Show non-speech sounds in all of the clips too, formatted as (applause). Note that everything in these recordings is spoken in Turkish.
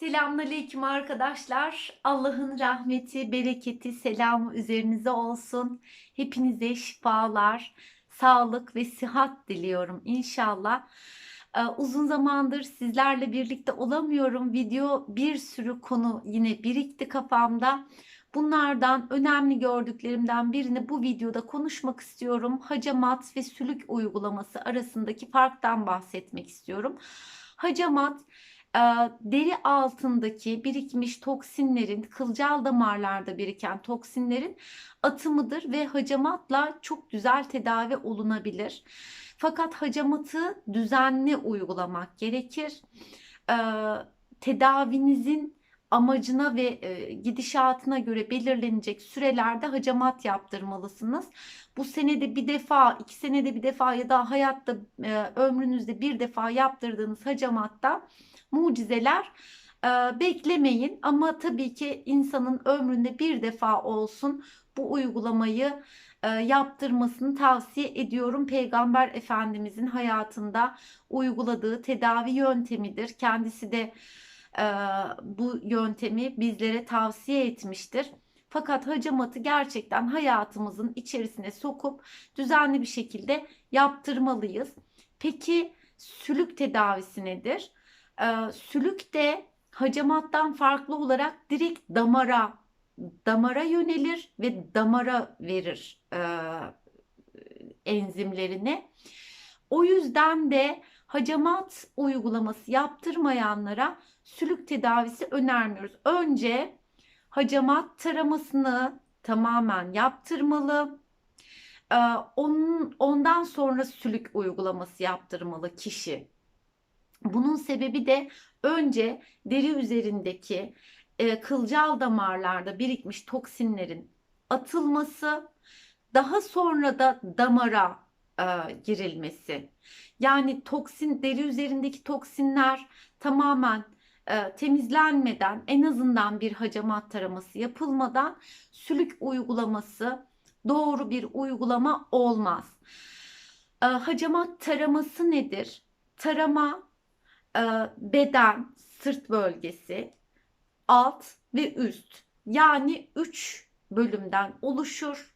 Selamünaleyküm arkadaşlar. Allah'ın rahmeti, bereketi, selamı üzerinize olsun. Hepinize şifalar, sağlık ve sıhhat diliyorum inşallah. Ee, uzun zamandır sizlerle birlikte olamıyorum. Video bir sürü konu yine birikti kafamda. Bunlardan önemli gördüklerimden birini bu videoda konuşmak istiyorum. Hacamat ve sülük uygulaması arasındaki farktan bahsetmek istiyorum. Hacamat deri altındaki birikmiş toksinlerin, kılcal damarlarda biriken toksinlerin atımıdır ve hacamatla çok güzel tedavi olunabilir. Fakat hacamatı düzenli uygulamak gerekir. Tedavinizin amacına ve e, gidişatına göre belirlenecek sürelerde hacamat yaptırmalısınız. Bu senede bir defa, iki senede bir defa ya da hayatta e, ömrünüzde bir defa yaptırdığınız hacamatta mucizeler e, beklemeyin. Ama tabii ki insanın ömründe bir defa olsun bu uygulamayı e, yaptırmasını tavsiye ediyorum. Peygamber Efendimizin hayatında uyguladığı tedavi yöntemidir. Kendisi de bu yöntemi bizlere tavsiye etmiştir. Fakat hacamatı gerçekten hayatımızın içerisine sokup düzenli bir şekilde yaptırmalıyız. Peki sülük tedavisi nedir? Sülük de hacamattan farklı olarak direkt damara damara yönelir ve damara verir e, enzimlerini. O yüzden de hacamat uygulaması yaptırmayanlara sülük tedavisi önermiyoruz. Önce hacamat taramasını tamamen yaptırmalı. Ee, ondan sonra sülük uygulaması yaptırmalı kişi. Bunun sebebi de önce deri üzerindeki e, kılcal damarlarda birikmiş toksinlerin atılması, daha sonra da damara e, girilmesi. Yani toksin deri üzerindeki toksinler tamamen e, temizlenmeden en azından bir hacamat taraması yapılmadan sülük uygulaması doğru bir uygulama olmaz. E, hacamat taraması nedir? Tarama e, beden, sırt bölgesi, alt ve üst. Yani 3 bölümden oluşur.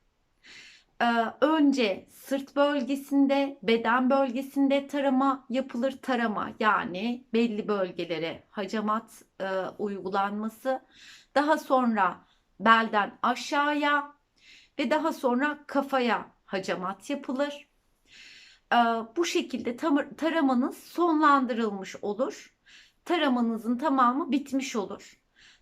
Ee, önce sırt bölgesinde, beden bölgesinde tarama yapılır. Tarama yani belli bölgelere hacamat e, uygulanması. Daha sonra belden aşağıya ve daha sonra kafaya hacamat yapılır. Ee, bu şekilde taramanız sonlandırılmış olur. Taramanızın tamamı bitmiş olur.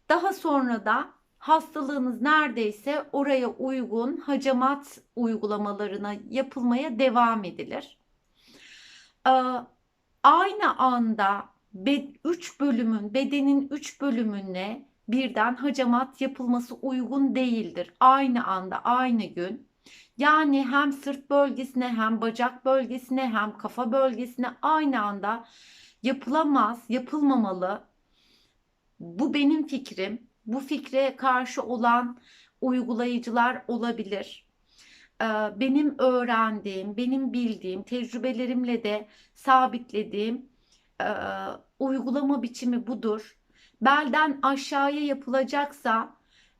Daha sonra da hastalığınız neredeyse oraya uygun hacamat uygulamalarına yapılmaya devam edilir. Ee, aynı anda 3 bölümün bedenin 3 bölümüne birden hacamat yapılması uygun değildir. Aynı anda aynı gün yani hem sırt bölgesine hem bacak bölgesine hem kafa bölgesine aynı anda yapılamaz, yapılmamalı. Bu benim fikrim. Bu fikre karşı olan uygulayıcılar olabilir. Ee, benim öğrendiğim, benim bildiğim, tecrübelerimle de sabitlediğim e, uygulama biçimi budur. Belden aşağıya yapılacaksa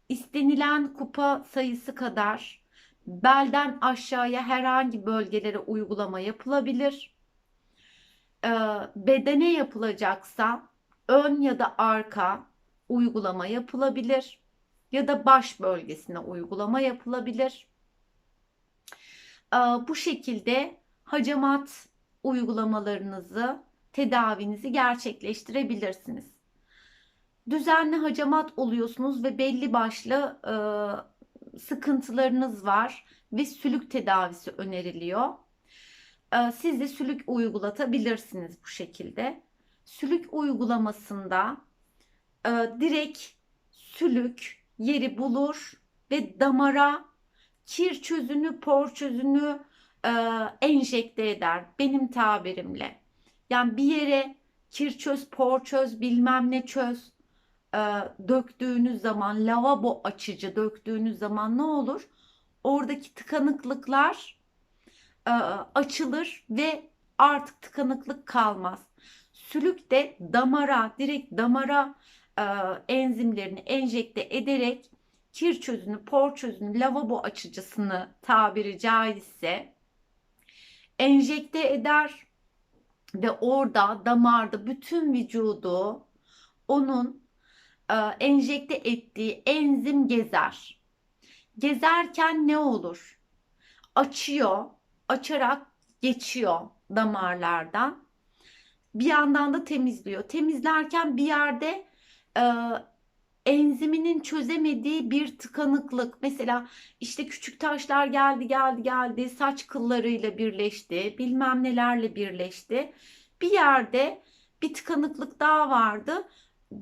istenilen kupa sayısı kadar belden aşağıya herhangi bölgelere uygulama yapılabilir. Ee, bedene yapılacaksa ön ya da arka uygulama yapılabilir ya da baş bölgesine uygulama yapılabilir. Ee, bu şekilde hacamat uygulamalarınızı, tedavinizi gerçekleştirebilirsiniz. Düzenli hacamat oluyorsunuz ve belli başlı e, sıkıntılarınız var ve sülük tedavisi öneriliyor. Ee, siz de sülük uygulatabilirsiniz bu şekilde. Sülük uygulamasında e, direkt sülük yeri bulur ve damara kir çözünü, por çözünü e, enjekte eder benim tabirimle. Yani bir yere kir çöz, por çöz, bilmem ne çöz e, döktüğünüz zaman lavabo açıcı döktüğünüz zaman ne olur? Oradaki tıkanıklıklar e, açılır ve artık tıkanıklık kalmaz. Sülük de damara, direkt damara e, enzimlerini enjekte ederek kir çözünü, por çözünü, lavabo açıcısını tabiri caizse enjekte eder ve orada damarda bütün vücudu onun e, enjekte ettiği enzim gezer. Gezerken ne olur? Açıyor, açarak geçiyor damarlardan. Bir yandan da temizliyor. Temizlerken bir yerde e, enziminin çözemediği bir tıkanıklık. Mesela işte küçük taşlar geldi geldi geldi saç kıllarıyla birleşti bilmem nelerle birleşti. Bir yerde bir tıkanıklık daha vardı.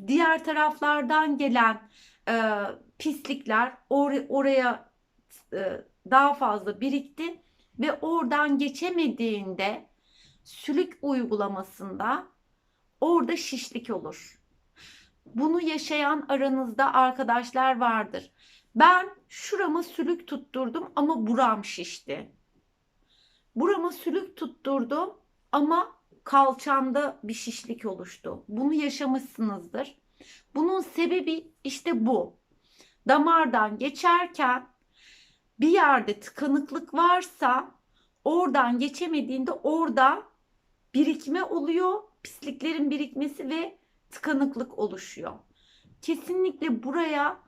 Diğer taraflardan gelen e, pislikler or- oraya e, daha fazla birikti ve oradan geçemediğinde sülük uygulamasında orada şişlik olur. Bunu yaşayan aranızda arkadaşlar vardır. Ben şurama sülük tutturdum ama buram şişti. Burama sülük tutturdum ama kalçamda bir şişlik oluştu. Bunu yaşamışsınızdır. Bunun sebebi işte bu. Damardan geçerken bir yerde tıkanıklık varsa oradan geçemediğinde orada birikme oluyor. Pisliklerin birikmesi ve tıkanıklık oluşuyor. Kesinlikle buraya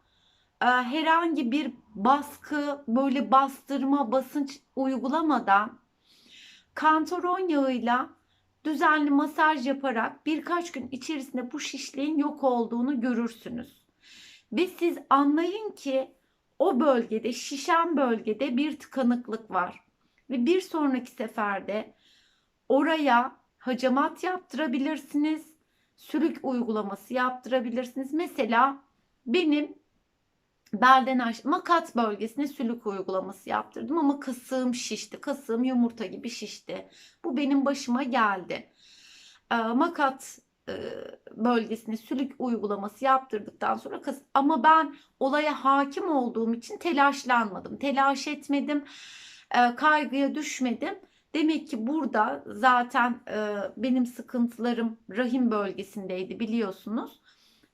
e, herhangi bir baskı, böyle bastırma, basınç uygulamadan kantaron yağıyla düzenli masaj yaparak birkaç gün içerisinde bu şişliğin yok olduğunu görürsünüz. Ve siz anlayın ki o bölgede, şişen bölgede bir tıkanıklık var. Ve bir sonraki seferde oraya hacamat yaptırabilirsiniz. Sülük uygulaması yaptırabilirsiniz. Mesela benim belden aşağı makat bölgesine sülük uygulaması yaptırdım ama kasığım şişti. Kasığım yumurta gibi şişti. Bu benim başıma geldi. E, makat e, bölgesine sülük uygulaması yaptırdıktan sonra kas ama ben olaya hakim olduğum için telaşlanmadım. Telaş etmedim. E, kaygıya düşmedim. Demek ki burada zaten e, benim sıkıntılarım rahim bölgesindeydi biliyorsunuz.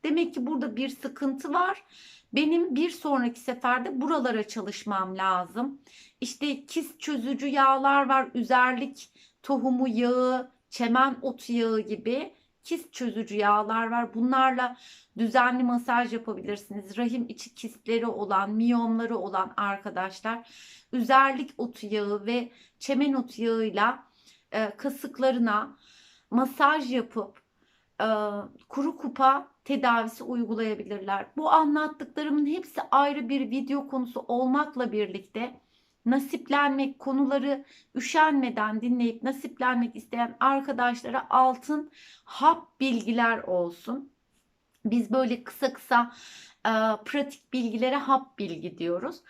Demek ki burada bir sıkıntı var. Benim bir sonraki seferde buralara çalışmam lazım. İşte kis çözücü yağlar var. Üzerlik tohumu yağı, çemen otu yağı gibi kist çözücü yağlar var. Bunlarla düzenli masaj yapabilirsiniz. Rahim içi kistleri olan, miyomları olan arkadaşlar üzerlik otu yağı ve çemen otu yağıyla e, kasıklarına masaj yapıp e, kuru kupa tedavisi uygulayabilirler. Bu anlattıklarımın hepsi ayrı bir video konusu olmakla birlikte nasiplenmek konuları üşenmeden dinleyip nasiplenmek isteyen arkadaşlara altın hap bilgiler olsun. Biz böyle kısa kısa e, pratik bilgilere hap bilgi diyoruz.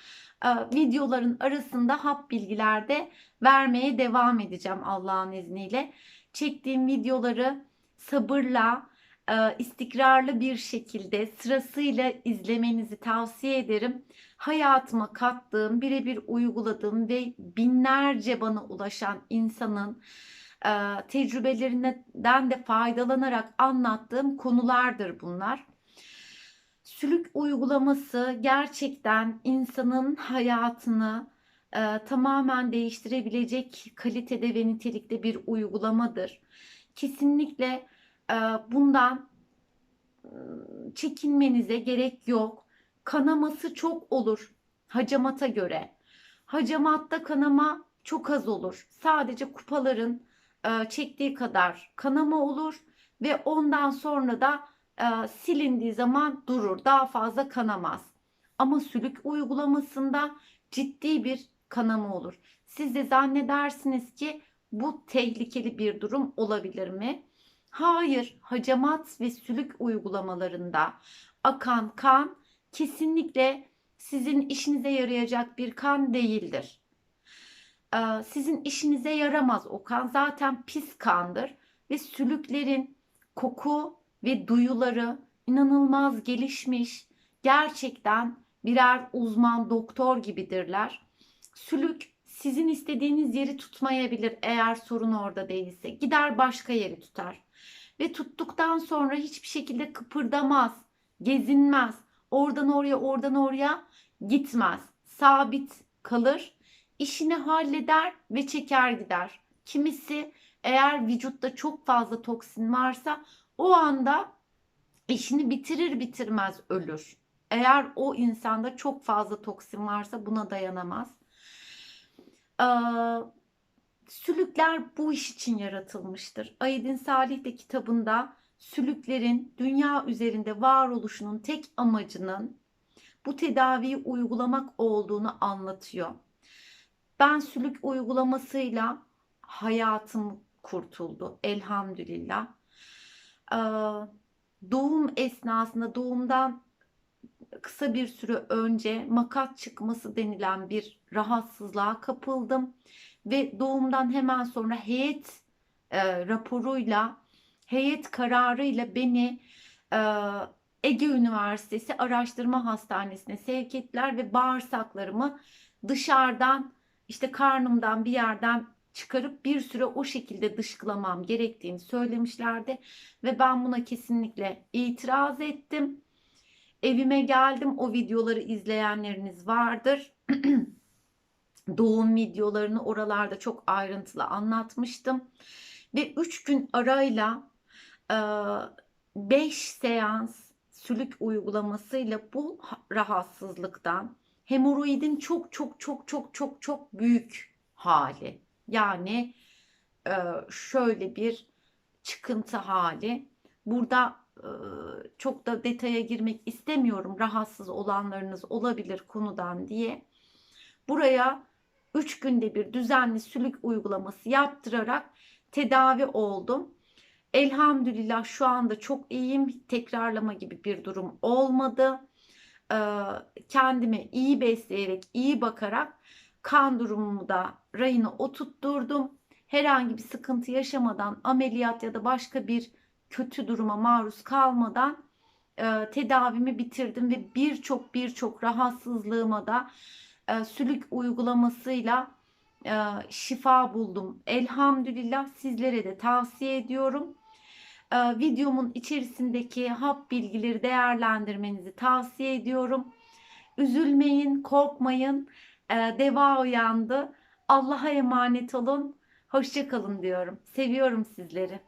E, videoların arasında hap bilgilerde vermeye devam edeceğim Allah'ın izniyle. Çektiğim videoları sabırla, istikrarlı bir şekilde sırasıyla izlemenizi tavsiye ederim. Hayatıma kattığım, birebir uyguladığım ve binlerce bana ulaşan insanın e, tecrübelerinden de faydalanarak anlattığım konulardır bunlar. Sülük uygulaması gerçekten insanın hayatını e, tamamen değiştirebilecek kalitede ve nitelikte bir uygulamadır. Kesinlikle bundan çekinmenize gerek yok. Kanaması çok olur hacamata göre. Hacamatta kanama çok az olur. Sadece kupaların çektiği kadar kanama olur ve ondan sonra da silindiği zaman durur. Daha fazla kanamaz. Ama sülük uygulamasında ciddi bir kanama olur. Siz de zannedersiniz ki bu tehlikeli bir durum olabilir mi? Hayır, hacamat ve sülük uygulamalarında akan kan kesinlikle sizin işinize yarayacak bir kan değildir. Ee, sizin işinize yaramaz o kan. Zaten pis kandır ve sülüklerin koku ve duyuları inanılmaz gelişmiş. Gerçekten birer uzman doktor gibidirler. Sülük sizin istediğiniz yeri tutmayabilir eğer sorun orada değilse. Gider başka yeri tutar ve tuttuktan sonra hiçbir şekilde kıpırdamaz. gezinmez. Oradan oraya, oradan oraya gitmez. Sabit kalır. İşini halleder ve çeker gider. Kimisi eğer vücutta çok fazla toksin varsa o anda işini bitirir bitirmez ölür. Eğer o insanda çok fazla toksin varsa buna dayanamaz. Sülükler bu iş için yaratılmıştır. Aydın Salih de kitabında sülüklerin dünya üzerinde varoluşunun tek amacının bu tedaviyi uygulamak olduğunu anlatıyor. Ben sülük uygulamasıyla hayatım kurtuldu elhamdülillah. Ee, doğum esnasında doğumdan kısa bir süre önce makat çıkması denilen bir rahatsızlığa kapıldım ve doğumdan hemen sonra heyet e, raporuyla heyet kararıyla beni e, Ege Üniversitesi Araştırma Hastanesi'ne sevk ettiler ve bağırsaklarımı dışarıdan işte karnımdan bir yerden çıkarıp bir süre o şekilde dışkılamam gerektiğini söylemişlerdi ve ben buna kesinlikle itiraz ettim. Evime geldim. O videoları izleyenleriniz vardır. (clears throat) Doğum videolarını oralarda çok ayrıntılı anlatmıştım. Ve 3 gün arayla 5 seans sülük uygulamasıyla bu rahatsızlıktan hemoroidin çok çok çok çok çok çok büyük hali. Yani şöyle bir çıkıntı hali. Burada çok da detaya girmek istemiyorum. Rahatsız olanlarınız olabilir konudan diye. Buraya 3 günde bir düzenli sülük uygulaması yaptırarak tedavi oldum. Elhamdülillah şu anda çok iyiyim. Tekrarlama gibi bir durum olmadı. Kendimi iyi besleyerek, iyi bakarak kan durumumu da rayına oturtturdum. Herhangi bir sıkıntı yaşamadan ameliyat ya da başka bir kötü duruma maruz kalmadan e, tedavimi bitirdim ve birçok birçok rahatsızlığıma da e, sülük uygulamasıyla e, şifa buldum. Elhamdülillah sizlere de tavsiye ediyorum. E, videomun içerisindeki hap bilgileri değerlendirmenizi tavsiye ediyorum. Üzülmeyin, korkmayın. E, deva uyandı. Allah'a emanet olun. Hoşçakalın diyorum. Seviyorum sizleri.